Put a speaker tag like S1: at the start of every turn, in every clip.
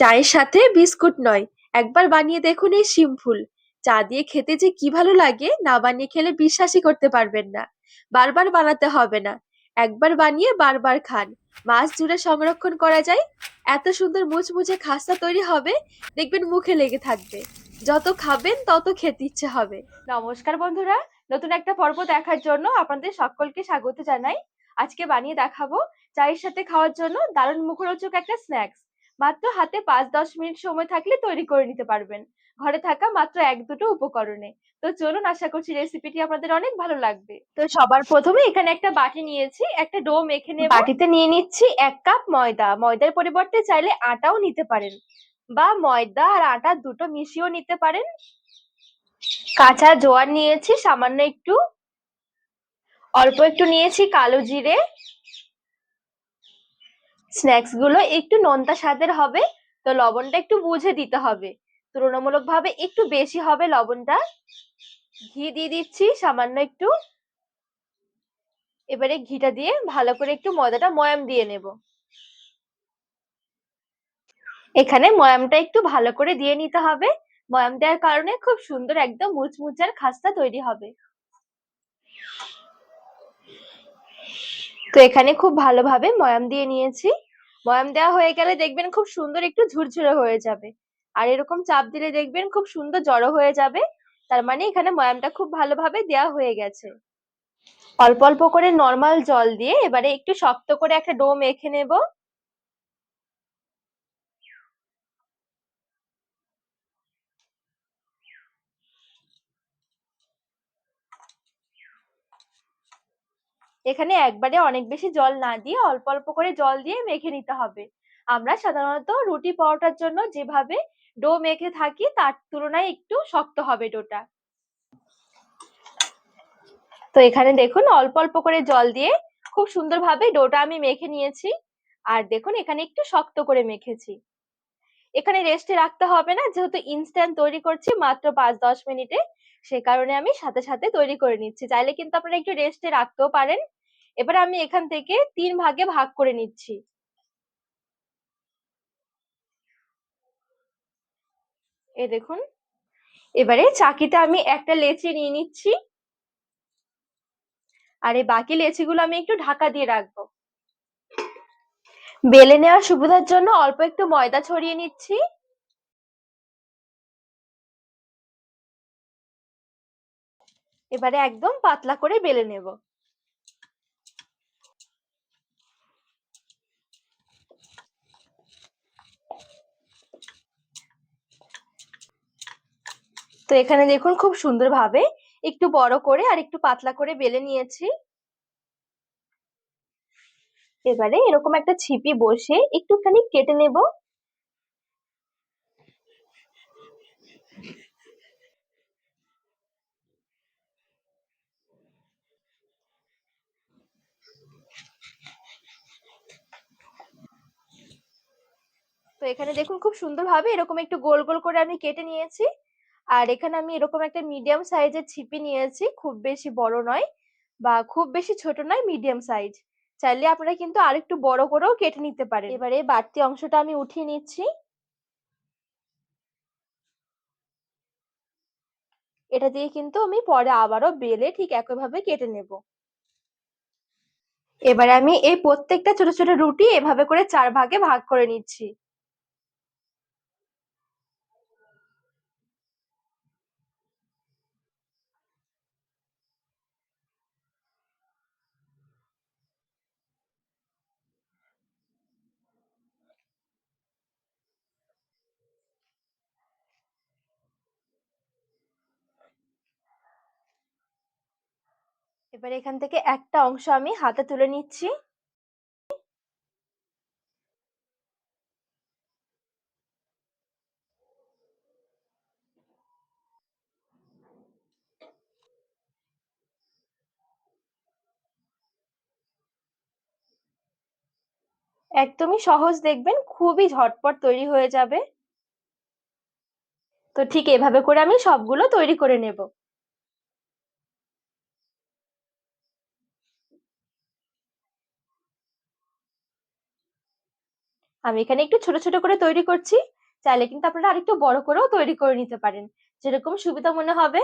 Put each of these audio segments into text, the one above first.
S1: চায়ের সাথে বিস্কুট নয়। একবার বানিয়ে দেখুন এই শিমফুল চা দিয়ে খেতে যে কি ভালো লাগে, না বানিয়ে খেলে বিশ্বাসই করতে পারবেন না। বারবার বানাতে হবে না। একবার বানিয়ে বারবার খান। মাস জুড়ে সংরক্ষণ করা যায়। এত সুন্দর মুচমুচে খাস্তা তৈরি হবে, দেখবেন মুখে লেগে থাকবে। যত খাবেন, তত খেতে ইচ্ছে হবে। নমস্কার বন্ধুরা। নতুন একটা পর্ব দেখার জন্য আপনাদের সকলকে স্বাগত জানাই। আজকে বানিয়ে দেখাবো চায়ের সাথে খাওয়ার জন্য দারুণ মুখরোচক একটা স্ন্যাক্স মাত্র হাতে পাঁচ দশ মিনিট সময় থাকলে তৈরি করে নিতে পারবেন। ঘরে থাকা মাত্র এক দুটো উপকরণে। তো চলুন, আশা করছি রেসিপিটি আপনাদের অনেক ভালো লাগবে। তো সবার প্রথমে এখানে একটা বাটি নিয়েছি, একটা ডো মেখে নিয়ে বাটিতে নিয়ে নিচ্ছি এক কাপ ময়দা। ময়দার পরিবর্তে চাইলে আটাও নিতে পারেন বা ময়দা আর আটা দুটো মিশিয়েও নিতে পারেন। কাঁচা জোয়ার নিয়েছি, সামান্য একটু। অল্প একটু নিয়েছি কালো জিরে। স্ন্যাক্সগুলো একটু নোনতা স্বাদের হবে, তো লবণটা একটু বুঝে দিতে হবে। তুলনামূলক ভাবে একটু বেশি হবে লবণটা। ঘি দিয়ে দিচ্ছি সামান্য একটু। এবারে ঘিটা দিয়ে ভালো করে একটু ময়দাটা ময়াম দিয়ে নেব। এখানে ময়ামটা একটু ভালো করে দিয়ে নিতে হবে। ময়াম দেওয়ার কারণে খুব সুন্দর একদম মুচমুচার খাস্তা তৈরি হবে। তো এখানে খুব ভালোভাবে ময়াম দিয়ে নিয়েছি। ময়াম দেওয়া হয়ে গেলে দেখবেন খুব সুন্দর একটু ঝুরঝুরে হয়ে যাবে। আর এরকম চাপ দিলে দেখবেন খুব সুন্দর জড়ো হয়ে যাবে। তার মানে এখানে ময়ামটা খুব ভালোভাবে দেওয়া হয়ে গেছে। অল্প অল্প করে নর্মাল জল দিয়ে এবারে একটু শক্ত করে একটা ডো মেখে নেব। এখানে একবারে অনেক বেশি জল না দিয়ে অল্প অল্প করে জল দিয়ে মেখে নিতে হবে। আমরা সাধারণত রুটি পরোটার জন্য যেভাবে ডো মেখে থাকি তার তুলনায় একটু শক্ত হবে ডোটা। তো এখানে দেখুন অল্প অল্প করে জল দিয়ে খুব সুন্দরভাবে ডোটা আমি মেখে নিয়েছি। আর দেখুন এখানে একটু শক্ত করে মেখেছি। এখানে রেস্টে রাখতে হবে না। যেহেতু ইনস্ট্যান্ট তৈরি করছি, মাত্র পাঁচ দশ মিনিটে। সে কারণে আমি সাথে সাথে তৈরি করে নিচ্ছি। চাইলে কিন্তু আপনারা একটু রেস্টে রাখতেও পারেন। এবার আমি এখান থেকে তিন ভাগে ভাগ করে নিচ্ছি। এ দেখুন, এবারে চাকিতে আমি একটা লেচি নিয়ে নিচ্ছি। আর এই বাকি লেচিগুলো আমি একটু ঢাকা দিয়ে রাখব। বেলে নেওয়ার সুবিধার জন্য অল্প একটু ময়দা ছড়িয়ে নিচ্ছি। এবারে একদম পাতলা করে বেলে নেব। তো এখানে দেখুন খুব সুন্দরভাবে একটু বড় করে আর একটু পাতলা করে বেলে নিয়েছি। এবারে এরকম একটা ছিপি বসে একটুখানি কেটে নেব। তো এখানে দেখুন খুব সুন্দরভাবে এরকম একটু গোল গোল করে আমি কেটে নিয়েছি। আর এখানে আমি এরকম একটা মিডিয়াম সাইজের ছিপি নিয়েছি, খুব বেশি বড় নয় বা খুব বেশি ছোট নয়, মিডিয়াম সাইজ। চাইলে আপনারা কিন্তু আরেকটু বড় করেও কেটে নিতে পারেন। এবারে বাড়তি অংশটা আমি উঠিয়ে নিচ্ছি। এটা দিয়ে কিন্তু আমি পরে আবারও বেলে ঠিক একইভাবে কেটে নেব। এবারে আমি এই প্রত্যেকটা ছোট ছোট রুটি এভাবে করে চার ভাগে ভাগ করে নিচ্ছি। এবার এখান থেকে একটা অংশ আমি হাতে তুলে নিচ্ছি। একদমই সহজ দেখবেন, খুবই ঝটপট তৈরি হয়ে যাবে। তো ঠিক এভাবে করে আমি সবগুলো তৈরি করে নেব। আমি এখানে একটু ছোট ছোট করে তৈরি করছি। চাইলে কিন্তু আপনারা আরেকটু বড় করেও তৈরি করে নিতে পারেন। যেরকম সুবিধা মনে হবে।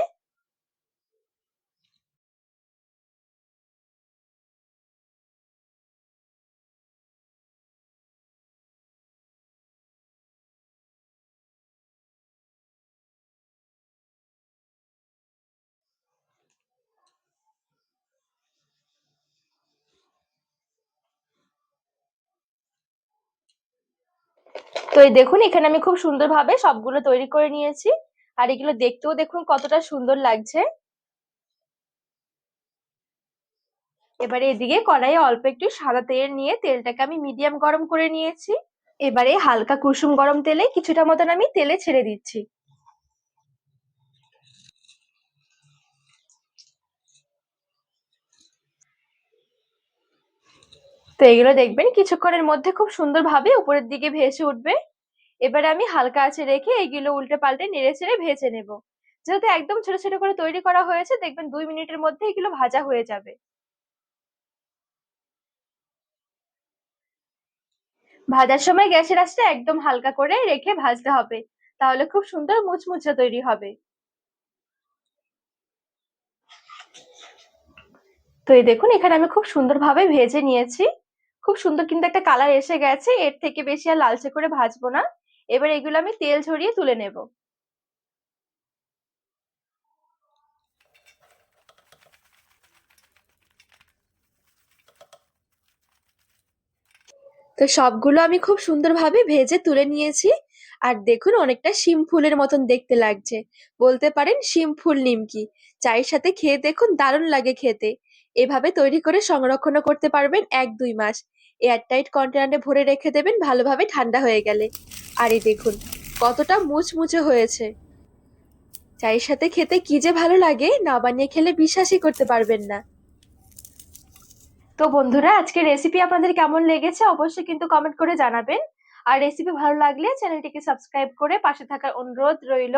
S1: তো এই দেখুন, এখানে আমি খুব সুন্দরভাবে সবগুলো তৈরি করে নিয়েছি। আর এগুলো দেখতেও দেখুন কতটা সুন্দর লাগছে। এবারে এদিকে কড়াইয়ে অল্প একটু সাদা তেল নিয়ে তেলটাকে আমি মিডিয়াম গরম করে নিয়েছি। এবারে হালকা কুসুম গরম তেলে কিছুটা মতন আমি তেলে ছেড়ে দিচ্ছি। তো এগুলো দেখবেন কিছুক্ষণের মধ্যে খুব সুন্দরভাবে উপরের দিকে ভেসে উঠবে। এবারে আমি হালকা আছে রেখে এগুলো উল্টে পাল্টে নেড়ে চেড়ে ভেজে নেব। যেহেতু একদম ছোট ছোট করে তৈরি করা হয়েছে, দেখবেন দুই মিনিটের মধ্যে এগুলো ভাজা হয়ে যাবে। ভাজার সময় গ্যাসের আঁচটা একদম হালকা করে রেখে ভাজতে হবে। তাহলে খুব সুন্দর মুচমুচে তৈরি হবে। তো এই দেখুন, এখানে আমি খুব সুন্দরভাবে ভেজে নিয়েছি। খুব সুন্দর কিন্তু একটা কালার এসে গেছে, এর থেকে বেশি আর লালচে করে ভাজবো না। এবার এগুলো আমি তেল ঝরিয়ে তুলে নেব। তো সবগুলো আমি খুব সুন্দরভাবে ভেজে তুলে নিয়েছি। আর দেখুন অনেকটা শিম ফুলের মতন দেখতে লাগছে। বলতে পারেন শিম ফুল নিমকি। চায়ের সাথে খেয়ে দেখুন দারুণ লাগে খেতে। এভাবে তৈরি করে সংরক্ষণও করতে পারবেন এক দুই মাস। এয়ারটাইট কন্টেনারে ভরে রেখে দেবেন, ভালোভাবে ঠান্ডা হয়ে গেলে। আর এই দেখুন, কতটা মুচমুচে হয়েছে। চায়ের সাথে খেতে কি যে ভালো লাগে, না বানিয়ে খেলে বিশ্বাসই করতে পারবেন না। তো বন্ধুরা আজকে রেসিপি আপনাদের কেমন লেগেছে অবশ্যই কিন্তু কমেন্ট করে জানাবেন। আর রেসিপি ভালো লাগলে চ্যানেলটিকে সাবস্ক্রাইব করে পাশে থাকার অনুরোধ রইল।